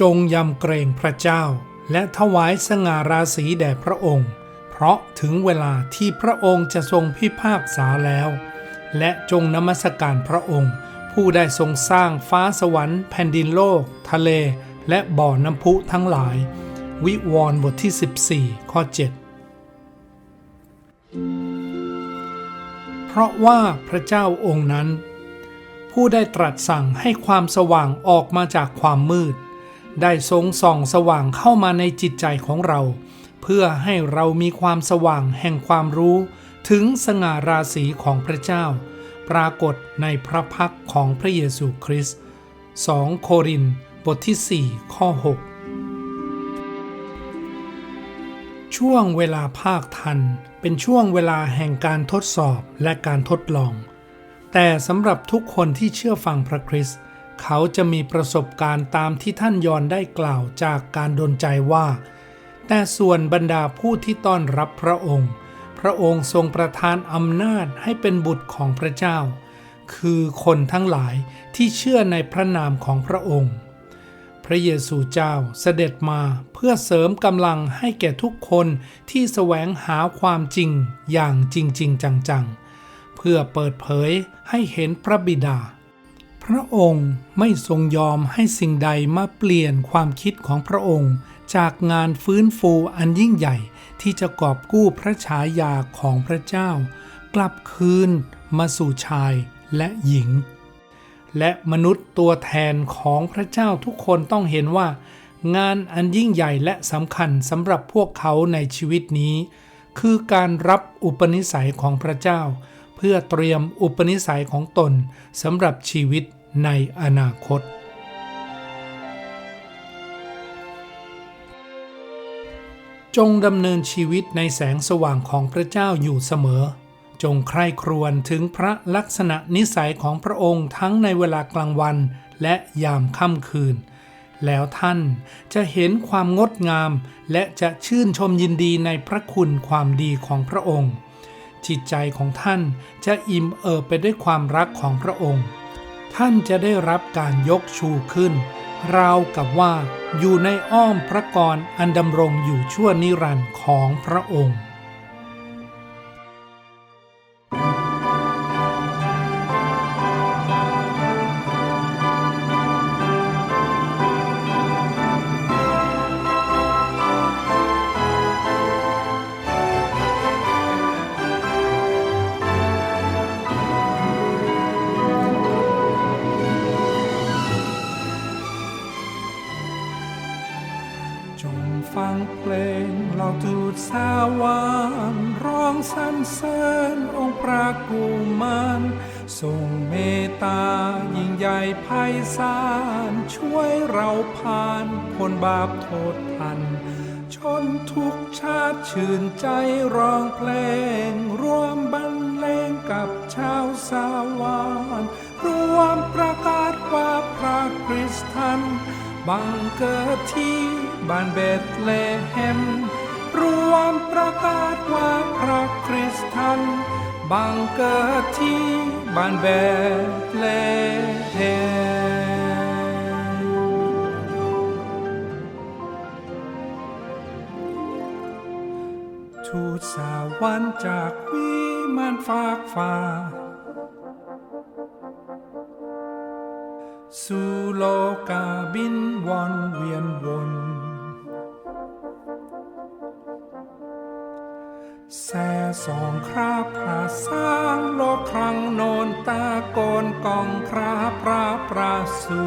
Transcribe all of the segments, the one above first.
จงยำเกรงพระเจ้า และถวายสง่าราศีแด่พระองค์ เพราะถึงเวลาที่พระองค์จะทรงพิพากษาแล้ว และจงนมัสการพระองค์ ผู้ได้ทรงสร้างฟ้าสวรรค์แผ่นดินโลก ทะเล และบ่อน้ำพุทั้งหลาย วิวรณ์บทที่ 14 ข้อ 7 เพราะว่าพระเจ้าองค์นั้น ผู้ได้ตรัสสั่งให้ความสว่างออกมาจากความมืด ได้ทรงส่องสว่างเข้ามาในจิตใจของเรา เพื่อให้เรามีความสว่างแห่งความรู้ ถึงสง่าราศีของพระเจ้า ปรากฏในพระพักของพระเยซูคริสต์ 2 โครินบทที่ 4 ข้อ 6 ช่วงเวลาภาคทัน เป็นช่วงเวลาแห่งการทดสอบและการทดลอง แต่สำหรับทุกคนที่เชื่อฟังพระคริสต์ เขาจะมีประสบการณ์ตามที่ท่านยอนได้กล่าวจากการดลใจว่า แต่ส่วนบรรดาผู้ที่ต้อนรับพระองค์ พระองค์ทรงประทานอำนาจให้เป็นบุตรของพระเจ้า คือคนทั้งหลายที่เชื่อในพระนามของพระองค์ พระเยซูเจ้าเสด็จมาเพื่อเสริมกำลังให้แก่ทุกคนที่แสวงหาความจริงอย่างจริงๆจังๆ เพื่อเปิดเผยให้เห็นพระบิดา พระองค์ไม่ทรงยอมให้สิ่งใดมาเปลี่ยนความคิดของพระองค์ จากงานฟื้นฟูอันยิ่งใหญ่ที่จะกอบกู้พระฉายาของพระเจ้า กลับคืนมาสู่ชายและหญิง และมนุษย์ตัวแทนของพระเจ้าทุกคนต้องเห็นว่า งานอันยิ่งใหญ่และสำคัญสำหรับพวกเขาในชีวิตนี้ คือการรับอุปนิสัยของพระเจ้า พื่อเตรียมอุปนิสัยของตนสำหรับชีวิตในอนาคต จงดำเนินชีวิตในแสงสว่างของพระเจ้าอยู่เสมอ จงใคร่ครวญถึงพระลักษณะนิสัยของพระองค์ทั้งในเวลากลางวันและยามค่ำคืน แล้วท่านจะเห็นความงดงามและจะชื่นชมยินดีในพระคุณความดีของพระองค์ จิตใจของท่านจะอิ่มเอิบไปด้วยความรักของพระองค์ ท่านจะได้รับการยกชูขึ้น ราวกับว่าอยู่ในอ้อมพระกรอันดำรงอยู่ชั่วนิรันดร์ของพระองค์ จงฟังเพลงเราทูตสาวรร้องสรรเสริญองค์พระกุมารทรงเมตตายิ่งใหญ่ไพศาลช่วยเราผ่านพ้นบาปโทษทัน ชนทุกชาติชื่นใจร้องเพลง ร่วมบรรเลงกับชาวสาวรรวมประกาศว่าพระคริสต์ท่าน บังเกิดที่บ้านเบธเลเฮมรวมประกาศว่าพระคริสต์ท่านบังเกิดที่บ้านเบธเลเฮมทูตสวรรค์จากวิมานฟากฟ้า สู่โลกาบินวนเวียนวน แส่สองคราพระสร้างโลกครั้งโนนตาโกนกองคราพระประสู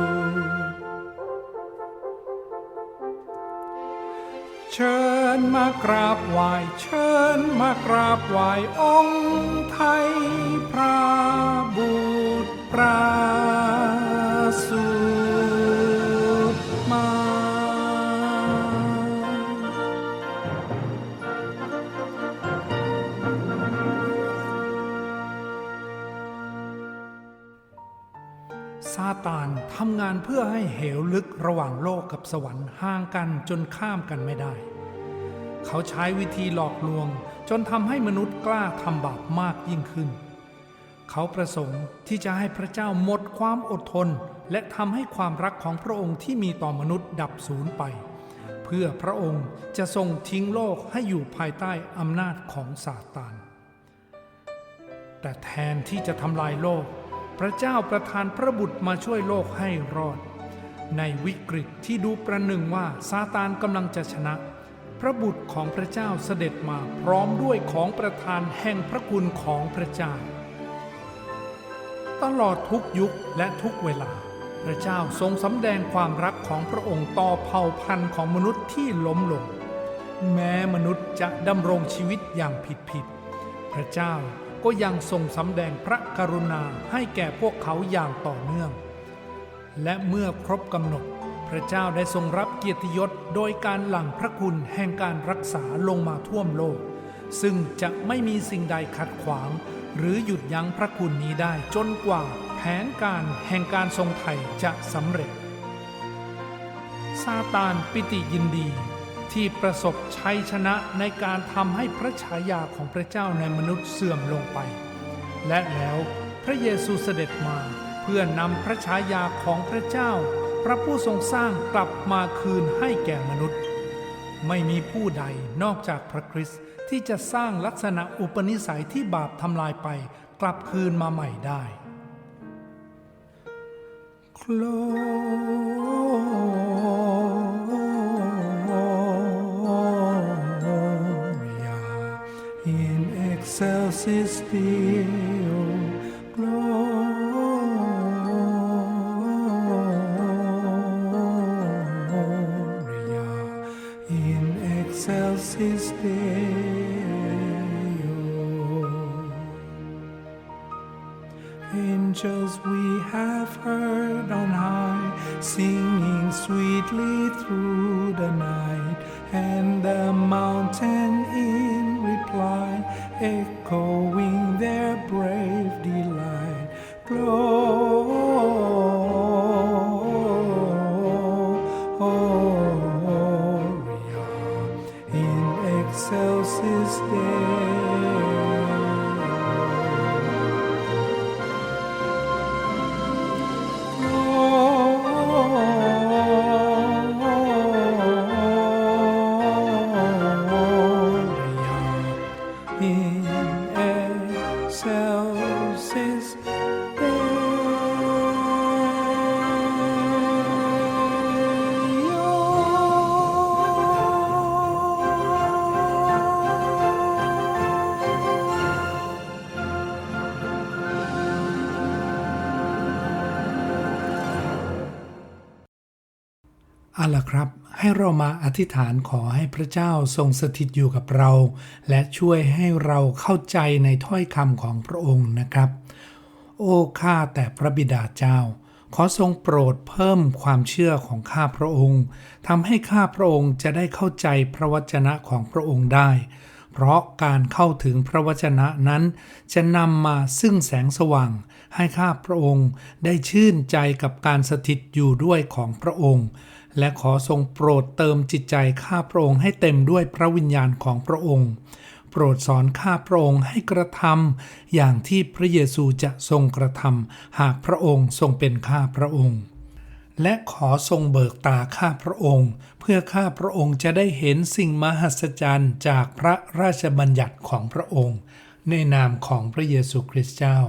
เชิญมากราบไหว้เชิญมากราบไหว้องค์ไทยพระบุตรประาตานทำงานเพื่อให้เหวลึกระหว่างโลกกับสวรรค์ห่างกันจนข้ามกันไม่ได้ เขาใช้วิธีหลอกลวงจนทำให้มนุษย์กล้าทำบาปมากยิ่งขึ้น เขาประสงค์ที่จะให้พระเจ้าหมดความอดทน และทำให้ความรักของพระองค์ที่มีต่อมนุษย์ดับสูญไป เพื่อพระองค์จะทรงทิ้งโลกให้อยู่ภายใต้อำนาจของซาตาน แต่แทนที่จะทำลายโลก พระเจ้าประทานพระบุตรมาช่วยโลกให้รอด ในวิกฤตที่ดูประหนึ่งว่าซาตานกำลังจะชนะ พระบุตรของพระเจ้าเสด็จมาพร้อมด้วยของประทานแห่งพระคุณของพระเจ้า ตลอดทุกยุคและทุกเวลา พระเจ้าทรงสำแดงความรักของพระองค์ต่อเผ่าพันธุ์ของมนุษย์ที่ล้มลง แม้มนุษย์จะดำรงชีวิตอย่างผิดๆพระเจ้า ก็ยังทรงสำแดงพระกรุณาให้แก่พวกเขาอย่างต่อเนื่อง และเมื่อครบกำหนด พระเจ้าได้ทรงรับเกียรติยศโดยการหลั่งพระคุณแห่งการรักษาลงมาท่วมโลก ซึ่งจะไม่มีสิ่งใดขัดขวาง หรือหยุดยั้งพระคุณนี้ได้จนกว่าแผนการแห่งการทรงไถ่จะสำเร็จซาตานปิติยินดี ที่ประสบชัยชนะในการทำให้พระฉายาของพระเจ้าในมนุษย์เสื่อมลงไป และแล้วพระเยซูเสด็จมาเพื่อนำพระฉายาของพระเจ้า พระผู้ทรงสร้างกลับมาคืนให้แก่มนุษย์ ไม่มีผู้ใดนอกจากพระคริสต์ที่จะสร้างลักษณะอุปนิสัยที่บาปทำลายไปกลับคืนมาใหม่ได้ Gloria excelsis Deo Gloria in excelsis Deo. Angels we have heard on high, singing sweetly through the night, and the mountain in echoing their brave delight. Gloria excelsis Deo เอาล่ะครับ ให้เรามาอธิษฐานขอให้พระเจ้าทรงสถิตอยู่กับเรา และช่วยให้เราเข้าใจในถ้อยคำของพระองค์นะครับ โอ้ข้าแต่พระบิดาเจ้า ขอทรงโปรดเพิ่มความเชื่อของข้าพระองค์ทำให้ข้าพระองค์จะได้เข้าใจพระวจนะของพระองค์ได้ เพราะการเข้าถึงพระวจนะนั้น จะนำมาซึ่งแสงสว่าง ให้ข้าพระองค์ได้ชื่นใจกับการสถิตอยู่ด้วยของพระองค์ และขอทรงโปรดเติมจิตใจข้าพระองค์ให้เต็มด้วยพระวิญญาณของพระองค์ โปรดสอนข้าพระองค์ให้กระทำอย่างที่พระเยซูจะทรงกระทำหากพระองค์ทรงเป็นข้าพระองค์และขอทรงเบิกตาข้าพระองค์ เพื่อข้าพระองค์จะได้เห็นสิ่งมหัศจรรย์จากพระราชบัญญัติของพระองค์ ในนามของพระเยซูคริสต์เจ้า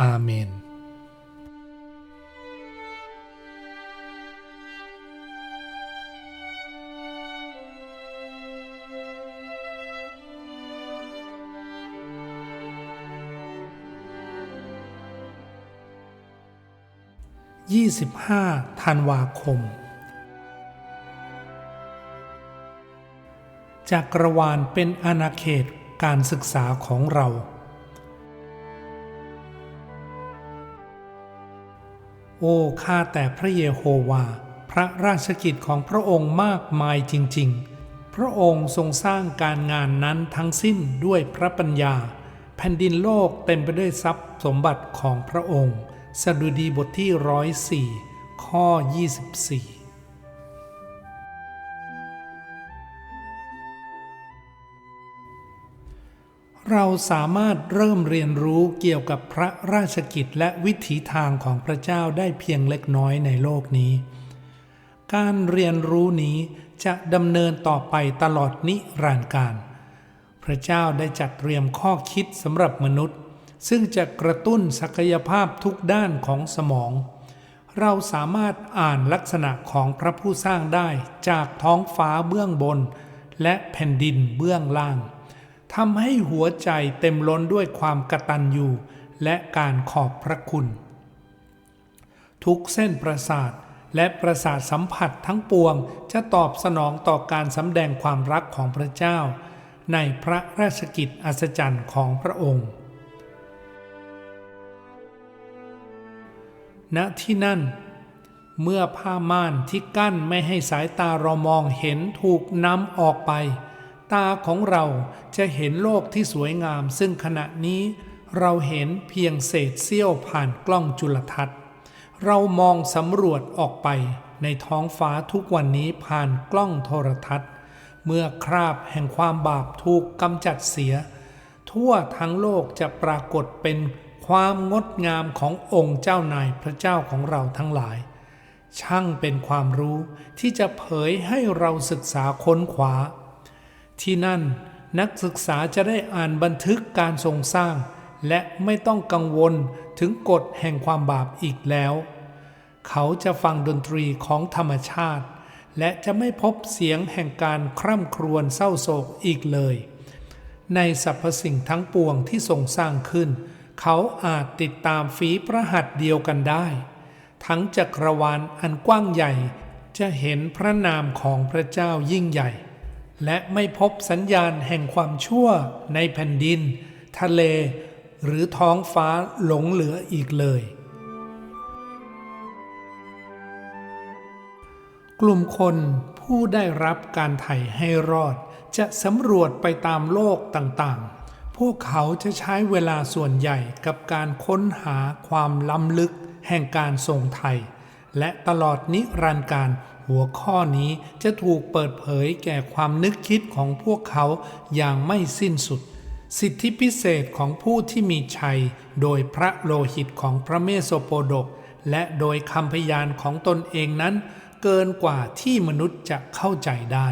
อาเมน25ธันวาคม จักรวาลเป็นอาณาเขตการศึกษาของเรา โอ้ข้าแต่พระเยโฮวา พระราชกิจของพระองค์มากมายจริง ๆ พระองค์ทรงสร้างการงานนั้นทั้งสิ้นด้วยพระปัญญา แผ่นดินโลกเต็มไปด้วยทรัพย์สมบัติของพระองค์ สดุดีบทที่ร้อยสี่ข้อ 24 เราสามารถเริ่มเรียนรู้เกี่ยวกับพระราชกิจและวิถีทางของพระเจ้าได้เพียงเล็กน้อยในโลกนี้ การเรียนรู้นี้จะดำเนินต่อไปตลอดนิรันดร์การ พระเจ้าได้จัดเตรียมข้อคิดสำหรับมนุษย์ ซึ่งจะกระตุ้นศักยภาพทุกด้านของสมอง เราสามารถอ่านลักษณะของพระผู้สร้างได้จากท้องฟ้าเบื้องบน และแผ่นดินเบื้องล่าง ทำให้หัวใจเต็มล้นด้วยความกตัญญูและการขอบพระคุณ ทุกเส้นประสาทและประสาทสัมผัสทั้งปวงจะตอบสนองต่อการสำแดงความรักของพระเจ้า ในพระราชกิจอัศจรรย์ของพระองค์ ณที่นั่น เมื่อผ้าม่านที่กั้นไม่ให้สายตาเรามองเห็นถูกนำออกไป ตาของเราจะเห็นโลกที่สวยงาม ซึ่งขณะนี้เราเห็นเพียงเศษเสี้ยวผ่านกล้องจุลทรรศน์ เรามองสำรวจออกไปในท้องฟ้าทุกวันนี้ผ่านกล้องโทรทัศน์ เมื่อคราบแห่งความบาปถูกกำจัดเสีย ทั่วทั้งโลกจะปรากฏเป็นความงดงามขององค์เจ้านายพระเจ้าของเราทั้งหลาย ช่างเป็นความรู้ที่จะเผยให้เราศึกษาค้นขวา ที่นั่นนักศึกษาจะได้อ่านบันทึกการทรงสร้าง และไม่ต้องกังวลถึงกฎแห่งความบาปอีกแล้ว เขาจะฟังดนตรีของธรรมชาติ และจะไม่พบเสียงแห่งการคร่ำครวญเศร้าโศกอีกเลย ในสรรพสิ่งทั้งปวงที่ทรงสร้างขึ้น เขาอาจติดตามฝีพระหัตถ์เดียวกันได้ ทั้งจักรวาลอันกว้างใหญ่จะเห็นพระนามของพระเจ้ายิ่งใหญ่ และไม่พบสัญญาณแห่งความชั่วในแผ่นดิน ทะเล หรือท้องฟ้าหลงเหลืออีกเลย กลุ่มคนผู้ได้รับการไถ่ให้รอด จะสำรวจไปตามโลกต่างๆ พวกเขาจะใช้เวลาส่วนใหญ่กับการค้นหาความล้ำลึกแห่งการทรงไทย และตลอดนิรันดร์การ หัวข้อนี้จะถูกเปิดเผยแก่ความนึกคิดของพวกเขาอย่างไม่สิ้นสุด สิทธิพิเศษของผู้ที่มีชัย โดยพระโลหิตของพระเมโสโปดก และโดยคำพยานของตนเองนั้น เกินกว่าที่มนุษย์จะเข้าใจได้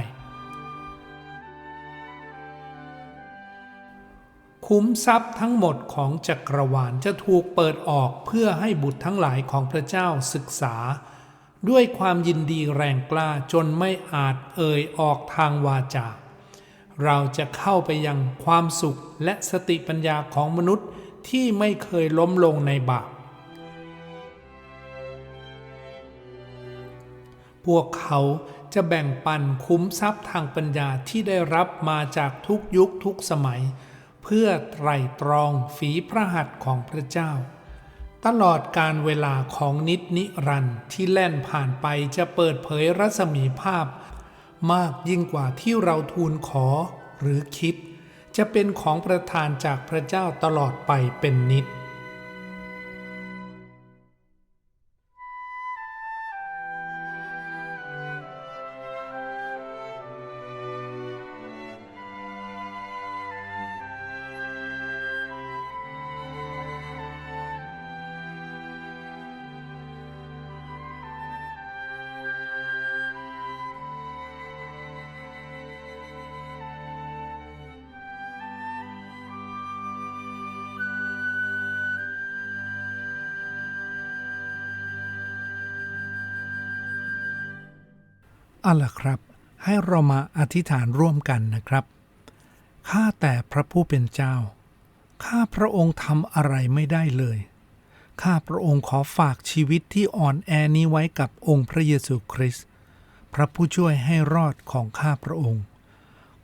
คุ้มทรัพย์ทั้งหมดของจักรวาลจะถูกเปิดออกเพื่อให้บุตรทั้งหลายของพระเจ้าศึกษา ด้วยความยินดีแรงกล้าจนไม่อาจเอ่ยออกทางวาจา เราจะเข้าไปยังความสุขและสติปัญญาของมนุษย์ที่ไม่เคยล้มลงในบาป พวกเขาจะแบ่งปันคุ้มทรัพย์ทางปัญญาที่ได้รับมาจากทุกยุคทุกสมัย เพื่อไตรตรองฝีพระหัตถ์ของพระเจ้า ตลอดการเวลาของนิดนิรันที่แล่นผ่านไปจะเปิดเผยรัศมีภาพ มากยิ่งกว่าที่เราทูลขอหรือคิด จะเป็นของประทานจากพระเจ้าตลอดไปเป็นนิด เอาล่ะครับ ให้เรามาอธิษฐานร่วมกันนะครับ ข้าแต่พระผู้เป็นเจ้า ข้าพระองค์ทำอะไรไม่ได้เลย ข้าพระองค์ขอฝากชีวิตที่อ่อนแอนี้ไว้กับองค์พระเยซูคริสต์พระผู้ช่วยให้รอดของข้าพระองค์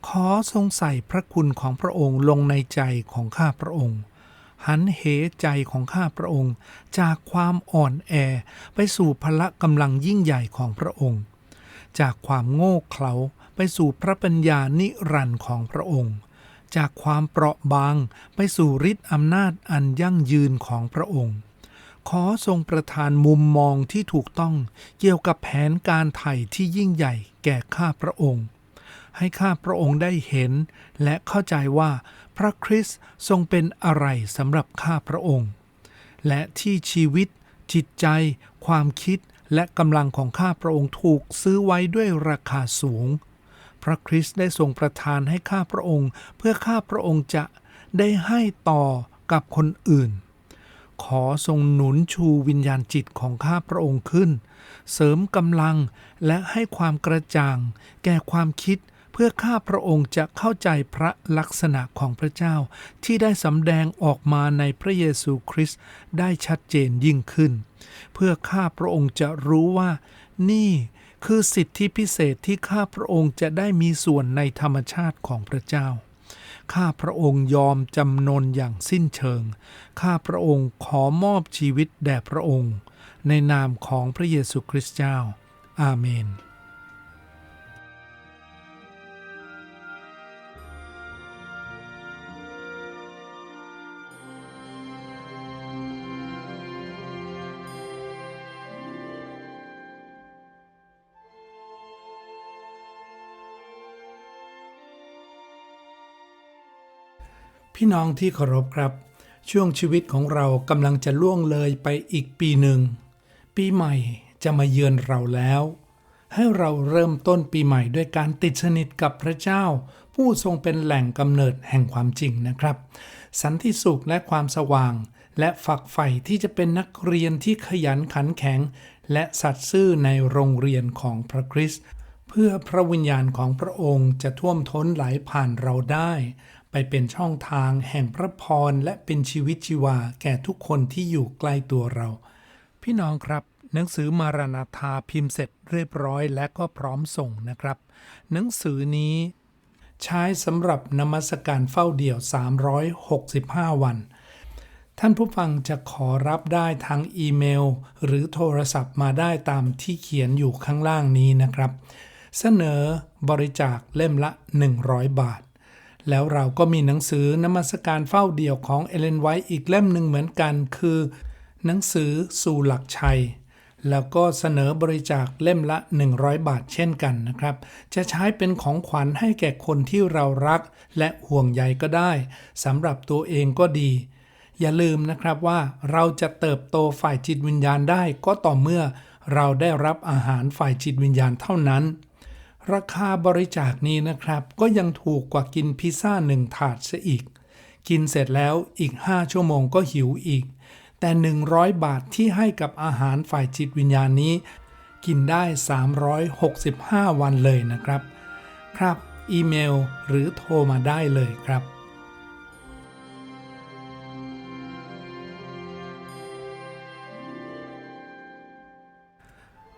ขอทรงใส่พระคุณของพระองค์ลงในใจของข้าพระองค์ หันเหใจของข้าพระองค์ จากความอ่อนแอไปสู่พละกำลังยิ่งใหญ่ของพระองค์ จากความโง่เขลาไปสู่พระปัญญานิรันดร์ของพระองค์ จากความเปราะบางไปสู่ฤทธิ์อำนาจอันยั่งยืนของพระองค์ ขอทรงประทานมุมมองที่ถูกต้องเกี่ยวกับแผนการไถ่ที่ยิ่งใหญ่แก่ข้าพระองค์ ให้ข้าพระองค์ได้เห็น และเข้าใจว่าพระคริสต์ทรงเป็นอะไรสำหรับข้าพระองค์ และที่ชีวิตจิตใจ ความคิด และกำลังของข้าพระองค์ถูกซื้อไว้ด้วยราคาสูง พระคริสต์ได้ทรงประทานให้ข้าพระองค์ เพื่อข้าพระองค์จะได้ให้ต่อกับคนอื่น ขอทรงหนุนชูวิญญาณจิตของข้าพระองค์ขึ้น เสริมกำลังและให้ความกระจ่าง แก่ความคิด พื่อข้าพระองค์จะเข้าใจพระลักษณะของพระเจ้า ที่ได้สำแดงออกมาในพระเยซูคริสต์ได้ชัดเจนยิ่งขึ้น เพื่อข้าพระองค์จะรู้ว่า นี่คือสิทธิพิเศษที่ข้าพระองค์จะได้มีส่วนในธรรมชาติของพระเจ้าข้าพระองค์ยอมจำนนอย่างสิ้นเชิง ข้าพระองค์ขอมอบชีวิตแด่พระองค์ ในนามของพระเยซูคริสต์เจ้า อาเมน พี่น้องที่เคารพครับ ช่วงชีวิตของเรากำลังจะล่วงเลยไปอีกปีหนึ่ง ปีใหม่จะมาเยือนเราแล้ว ให้เราเริ่มต้นปีใหม่ด้วยการติดสนิทกับพระเจ้า ผู้ทรงเป็นแหล่งกำเนิดแห่งความจริงนะครับ สันติสุขและความสว่าง และฝักใฝ่ที่จะเป็นนักเรียนที่ขยันขันแข็ง และสัตย์ซื่อในโรงเรียนของพระคริสต์เพื่อพระวิญญาณของพระองค์จะท่วมท้นไหลผ่านเราได้ ไปเป็นช่องทางแห่งพระพรและเป็นชีวิตชีวาแก่ทุกคนที่อยู่ใกล้ตัวเรา พี่น้องครับหนังสือมารานาธาพิมพ์เสร็จเรียบร้อยและก็พร้อมส่งนะครับ หนังสือนี้ ใช้สำหรับนมัสการเฝ้าเดี่ยว 365 วัน ท่านผู้ฟังจะขอรับได้ทางอีเมล หรือโทรศัพท์มาได้ตามที่เขียนอยู่ข้างล่างนี้นะครับ เสนอบริจาคเล่มละ 100 บาท แล้วเราก็มีหนังสือนมัสการเฝ้าเดี่ยวของเอเลนไวท์อีกเล่มหนึ่งเหมือนกันคือ หนังสือสู่หลักชัย แล้วก็เสนอบริจาคเล่มละ 100 บาทเช่นกันนะครับ จะใช้เป็นของขวัญให้แก่คนที่เรารักและห่วงใยก็ได้สำหรับตัวเองก็ดี อย่าลืมนะครับว่าเราจะเติบโตฝ่ายจิตวิญญาณได้ก็ต่อเมื่อเราได้รับอาหารฝ่ายจิตวิญญาณเท่านั้น ราคาบริจาคนี้นะครับ ก็ยังถูกกว่ากินพิซซ่าหนึ่งถาดซะอีก กินเสร็จแล้วอีก 5 ชั่วโมงก็หิวอีก แต่ 100 บาทที่ให้กับอาหารฝ่ายจิตวิญญาณนี้ กินได้ 365 วันเลยนะครับ ครับ อีเมลหรือโทรมาได้เลยครับ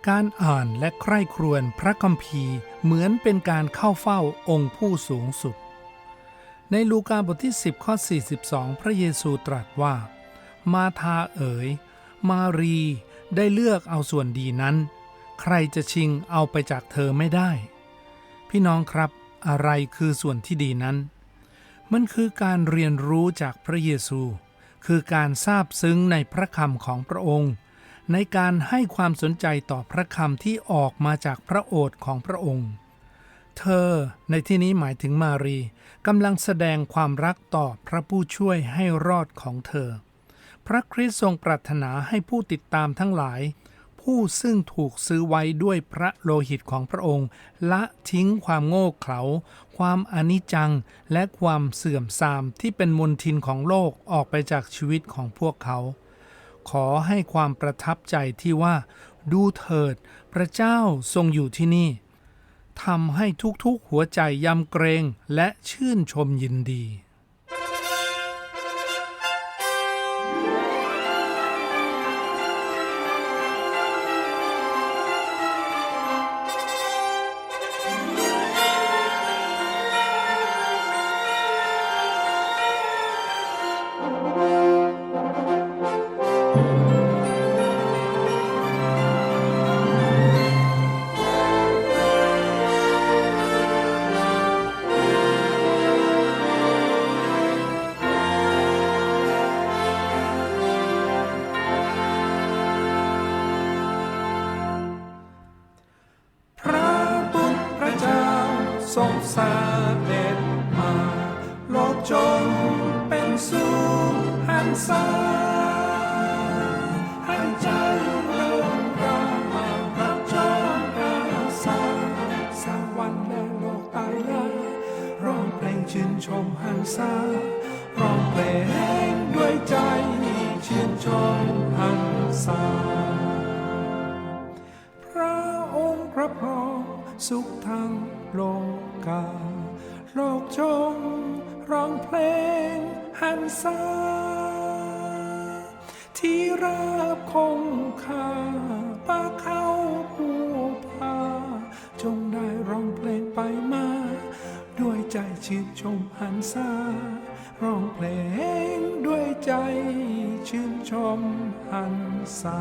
การอ่านและใคร่ครวญพระคัมภีร์ เหมือนเป็นการเข้าเฝ้าองค์ผู้สูงสุด ในลูกาบทที่ 10 ข้อ 42 พระเยซูตรัสว่า มาทาเอ๋ย มารีได้เลือกเอาส่วนดีนั้น ใครจะชิงเอาไปจากเธอไม่ได้ พี่น้องครับอะไรคือส่วนที่ดีนั้น มันคือการเรียนรู้จากพระเยซู คือการทราบซึ้งในพระคำของพระองค์ ในการให้ความสนใจต่อพระคำที่ออกมาจากพระโอษฐ์ของพระองค์ เธอในที่นี้หมายถึงมารีกำลังแสดงความรักต่อพระผู้ช่วยให้รอดของเธอ พระคริสต์ทรงปรารถนาให้ผู้ติดตามทั้งหลาย ผู้ซึ่งถูกซื้อไว้ด้วยพระโลหิตของพระองค์ ละทิ้งความโง่เขลา ความอนิจจัง และความเสื่อมทรามที่เป็นมลทินของโลกออกไปจากชีวิตของพวกเขา ขอให้ความประทับใจที่ว่า ดูเถิด พระเจ้าทรงอยู่ที่นี่ทำให้ทุกๆหัวใจยำเกรงและชื่นชมยินดี หันษาให้ใจเริ่มรางรับจองอาสาสวรรค์และโลกตายละร้องเพลงชื่นชมหันษาร้องเพลงด้วยใจชื่นชมหันษาพระองค์พระพรองสุขทางโลกา โลกจงร้องเพลงหันษา ที่ราบคงคาป้าเขาผู้พา จงได้ร้องเพลงไปมา ด้วยใจชื่นชมหันซาร้องเพลงด้วยใจชื่นชมหันซา